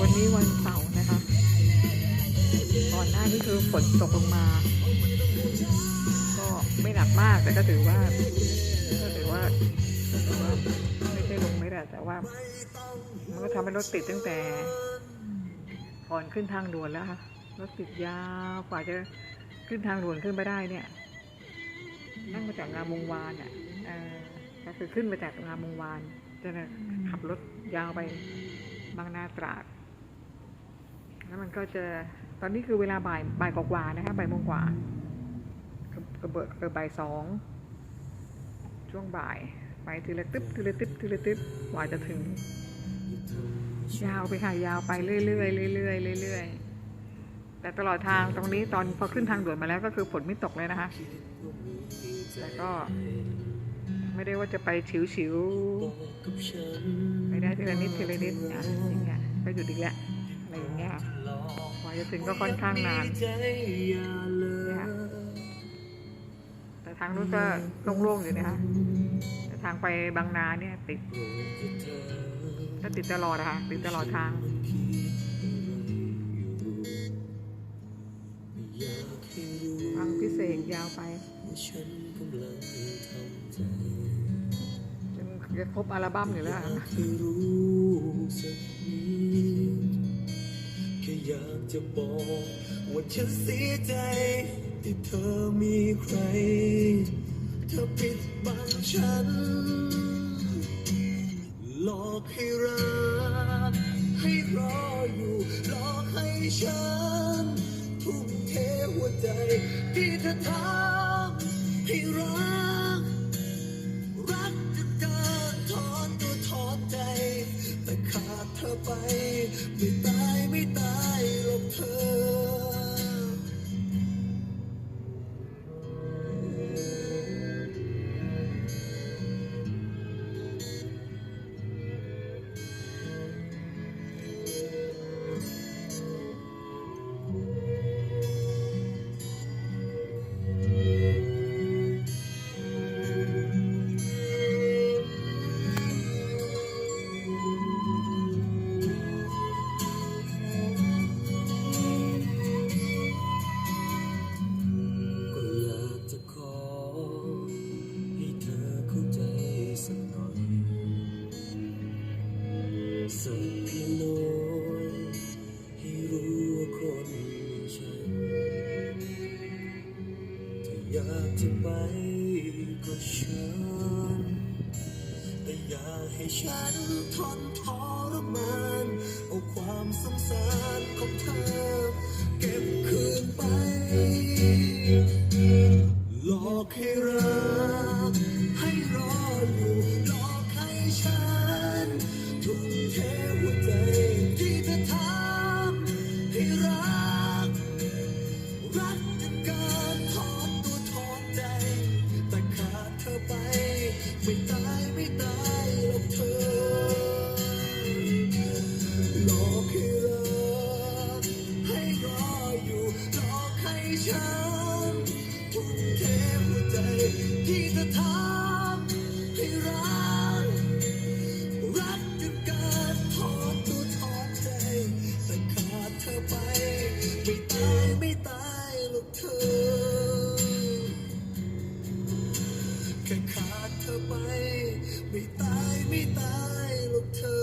วันนี้วันเสาร์นะคะ ก่อนหน้านี้คือฝนตกลงมา ก็ไม่หนักมากแต่ก็ถือว่าก็ถือว่าถือว่าไม่ใช่ลงไม่ได้แต่ว่ามันก็ทำให้รถติดตั้งแต่ก่อนขึ้นทางด่วนแล้วค่ะรถติดยาวกว่าจะขึ้นทางด่วนขึ้นไปได้เนี่ยนั่งมาจากงามวงวานอะก็คือขึ้นมาจากงามวงวานจะขับรถยาวไปบางนาตราด แล้วมันก็จะตอนนี้คือเวลาบ่ายบ่ายกว่าๆนะคะบ่ายโมงกว่าเกือบเกือบเกือบบ่ายสองช่วงบ่ายไปทีละตึ๊บทีละตึ๊บทีละตึ๊บกว่าจะถึง ยาวไปค่ะยาวไปเรื่อยๆเรื่อยๆเรื่อยๆแต่ตลอดทางตรงนี้ตอนพอขึ้นทางด่วนมาแล้วก็คือฝนไม่ตกเลยนะคะแต่ก็ ไม่ได้ว่าจะไปฉิวๆไม่ได้ทีละนิดทีละนิดอะอย่างเงี้ยก็หยุดอีกแล้ว อะไรอย่างเงี้ยค่ะกว่าจะถึงก็ค่อนข้างนานเนี่ยค่ะแต่ทางนู้นก็โล่งๆอยู่นะคะแต่ทางไปบางนาเนี่ยติดก็ติดตลอดอะค่ะติดตลอดทางฟังพิเศษยาวไปจนจะครบอัลบั้มอยู่แล้วอะแค่อยาก จะบอกว่าฉันเสียใจที่เธอมีใคร เธอปิดบังฉัน หลอกให้รักให้รออยู่หลอกให้ฉัน ทุ่มเทหัวใจที่เธอทำให้รัก รักจะเกินถอนตัวถอนใจ แต่ขาดเธอไป จะไปก็เชิญแต่อย่าให้ฉันทนทรมานเอาความสงสารของเธอ ธอไป ไม่ตายไม่ตายหรกเธอ แค่ขาดเธอไป ไม่ตายไม่ตายหรอกเธอ